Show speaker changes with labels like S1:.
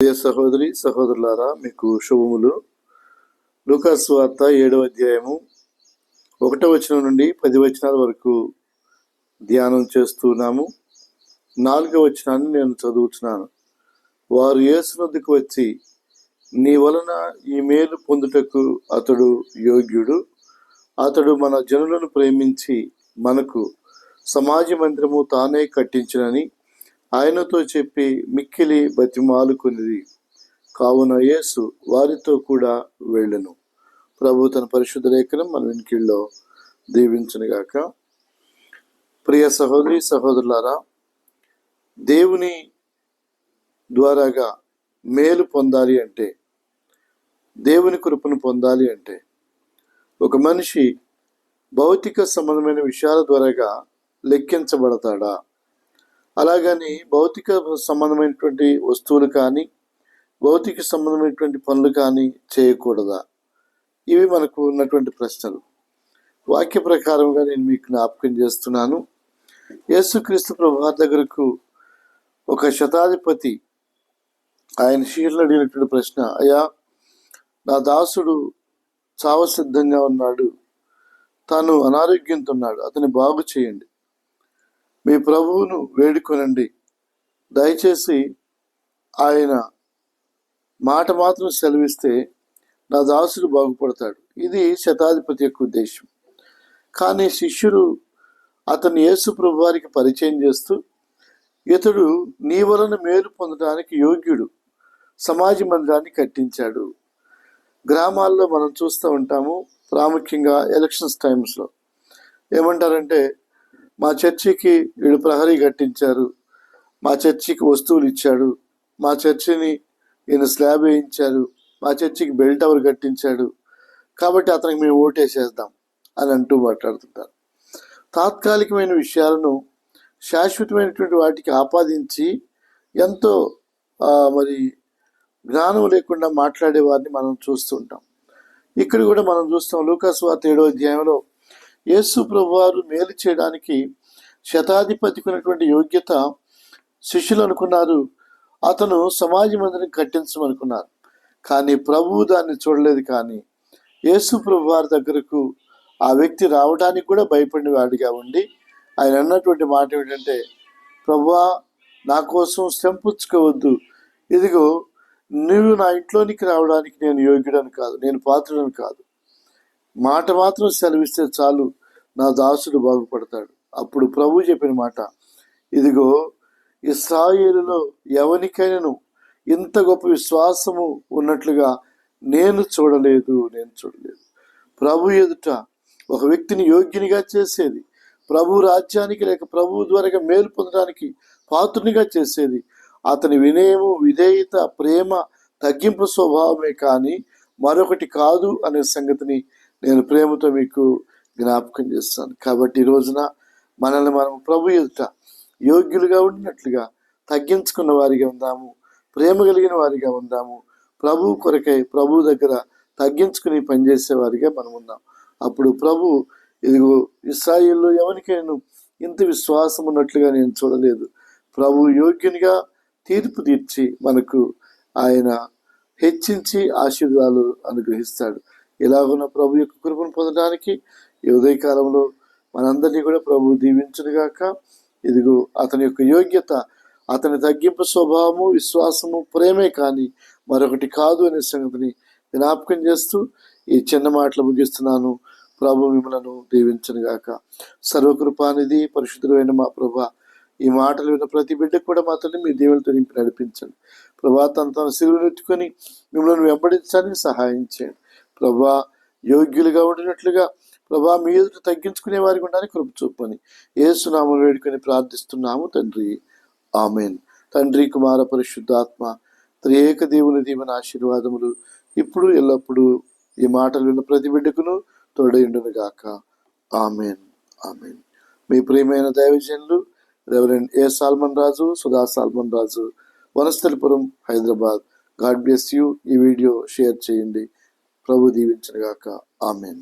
S1: ప్రియ సహోదరి సహోదరులారా మీకు శుభములు. లూకాస్ వార్త ఏడవ అధ్యాయము ఒకటో వచనం నుండి పది వచనాల వరకు ధ్యానం చేస్తున్నాము. నాలుగవ వచనాన్ని నేను చదువుతున్నాను. వారు యేసునద్దుకు వచ్చి నీ వలన ఈ మేలు పొందుటకు అతడు యోగ్యుడు. అతడు మన జనులను ప్రేమించి మనకు సమాజ మందిరము తానే కట్టించినని ఆయనతో చెప్పి మిక్కిలి బతిమాలుకునిది. కావున యేసు వారితో కూడా వెళ్ళను. ప్రభు తన పరిశుద్ధ లేఖనం మన వెనుకల్లో దీవించనుగాక. ప్రియ సహోదరి సహోదరులారా దేవుని ద్వారాగా మేలు పొందాలి అంటే దేవుని కృపను పొందాలి అంటే ఒక మనిషి భౌతిక సంబంధమైన విషయాల ద్వారాగా లెక్కించబడతాడా? అలాగని భౌతిక సంబంధమైనటువంటి వస్తువులు కానీ భౌతిక సంబంధమైనటువంటి పనులు కానీ చేయకూడదా? ఇవి మనకు ఉన్నటువంటి ప్రశ్నలు. వాక్య ప్రకారంగా నేను మీకు జ్ఞాపకం చేస్తున్నాను. యేసుక్రీస్తు ప్రభా దగ్గరకు ఒక శతాధిపతి ఆయన శీర్లు అడిగినటువంటి ప్రశ్న అయ్యా నా దాసుడు చావసిద్ధంగా ఉన్నాడు. తాను అనారోగ్యంతో ఉన్నాడు. అతని బాగు చేయండి. మీ ప్రభువును వేడుకొనండి. దయచేసి ఆయన మాట మాత్రం సెలవిస్తే నా దాసుడు బాగుపడతాడు. ఇది శతాధిపతి యొక్క ఉద్దేశం కానీ శిష్యుడు అతను యేసు ప్రభు వారికి పరిచయం చేస్తూ ఇతడు నీ వలన మేలు పొందడానికి యోగ్యుడు సమాజ మందిరాన్ని కట్టించాడు. గ్రామాల్లో మనం చూస్తూ ఉంటాము ప్రాముఖ్యంగా ఎలక్షన్స్ టైమ్స్లో. ఏమంటారంటే మా చర్చికి వీడు ప్రహరీ కట్టించారు. మా చర్చికి వస్తువులు ఇచ్చాడు. మా చర్చిని ఈయన స్లాబ్ వేయించారు. మా చర్చికి బెల్ టవర్ కట్టించాడు. కాబట్టి అతనికి మేము ఓటేసేద్దాం అని అంటూ మాట్లాడుతుంటారు. తాత్కాలికమైన విషయాలను శాశ్వతమైనటువంటి వాటికి ఆపాదించి ఎంతో మరి జ్ఞానం లేకుండా మాట్లాడే వారిని మనం చూస్తుంటాం. ఇక్కడ కూడా మనం చూస్తాం లూకాస్ వార్త ఏడో అధ్యాయంలో యేసు ప్రభువారు మేలు చేయడానికి శతాధిపతికున్నటువంటి యోగ్యత శిష్యులు అనుకున్నారు. అతను సమాజ మందిరం కట్టించమనుకున్నారు. కానీ ప్రభువు దాన్ని చూడలేదు. కానీ యేసు ప్రభు వారి దగ్గరకు ఆ వ్యక్తి రావడానికి కూడా భయపడిన వాడిగా ఉండి ఆయన అన్నటువంటి మాట ఏమిటంటే ప్రభువా నా కోసం శ్రమపుచ్చుకోవద్దు. ఇదిగో నువ్వు నా ఇంట్లోనికి రావడానికి నేను యోగ్యుడని కాదు. నేను పాత్రుడని కాదు. మాట మాత్రం సెలవిస్తే చాలు. నా దాసుడు బాగుపడతాడు. అప్పుడు ప్రభు చెప్పిన మాట ఇదిగో ఇస్రాయేలులో ఎవరికైనాను ఇంత గొప్ప విశ్వాసము ఉన్నట్లుగా నేను చూడలేదు నేను చూడలేదు. ప్రభు ఎదుట ఒక వ్యక్తిని యోగ్యునిగా చేసేది ప్రభు రాజ్యానికి లేక ప్రభు ద్వారా మేలు పొందడానికి పాత్రునిగా చేసేది. అతని వినయము విధేయత ప్రేమ తగ్గింపు స్వభావమే కానీ మరొకటి కాదు అనే సంగతిని నేను ప్రేమతో మీకు జ్ఞాపకం చేస్తాను. కాబట్టి ఈ రోజున మనల్ని మనం ప్రభు ఎదుట యోగ్యులుగా ఉండినట్లుగా తగ్గించుకున్న వారిగా ఉందాము. ప్రేమ కలిగిన వారిగా ఉందాము. ప్రభు కొరకై ప్రభు దగ్గర తగ్గించుకుని పనిచేసే వారిగా మనం ఉన్నాం అప్పుడు ప్రభు ఇదిగో ఇస్రాయిల్లో ఎవరికైనా ఇంత విశ్వాసం ఉన్నట్లుగా నేను చూడలేదు. ప్రభు యోగ్యునిగా తీర్పు తీర్చి మనకు ఆయన హెచ్చించి ఆశీర్వాదాలు అనుగ్రహిస్తాడు. ఇలాగున్న ప్రభు యొక్క కృపను పొందడానికి ఈ ఉదయకాలంలో మనందరినీ కూడా ప్రభు దీవించునుగాక. ఇదిగో అతని యొక్క యోగ్యత అతని తగ్గింపు స్వభావము విశ్వాసము ప్రేమే కానీ మరొకటి కాదు అనే సంగతిని జ్ఞాపకం చేస్తూ ఈ చిన్న మాటలు ముగిస్తున్నాను. ప్రభు మిమ్మలను దీవించనుగాక. సర్వకృపానిధి పరిశుద్ధులైన మా ప్రభ ఈ మాటలు విన్న ప్రతి బిడ్డకు కూడా మాత్రమే మీ దేవులతో నింపి నడిపించండి. ప్రభా తన తన సిరువెత్తుకొని మిమ్మల్ని వెంబడించడానికి సహాయం చేయండి. ప్రభా యోగ్యులుగా ఉండినట్లుగా ప్రభా మీ ఎదుట తగ్గించుకునే వారికి ఉండాలని కృప చూపని ఏసునామం వేడుకొని ప్రార్థిస్తున్నాము తండ్రి. ఆమెన్. తండ్రి కుమార పరిశుద్ధాత్మ త్రియేక దేవుని దీవెన ఆశీర్వాదములు ఇప్పుడు ఎల్లప్పుడూ ఈ మాటలు విన్న ప్రతి బిడ్డకును తోడైండునుగాక ఆమెన్. ఆమెన్. మీ ప్రియమైన దైవజనులు reverend A Solomon Raju Sudha Solomon Raju Vanasthalipuram Hyderabad. God bless you. ఈ వీడియో షేర్ చేయండి. ప్రభు దీవించనుగాక ఆమెన్.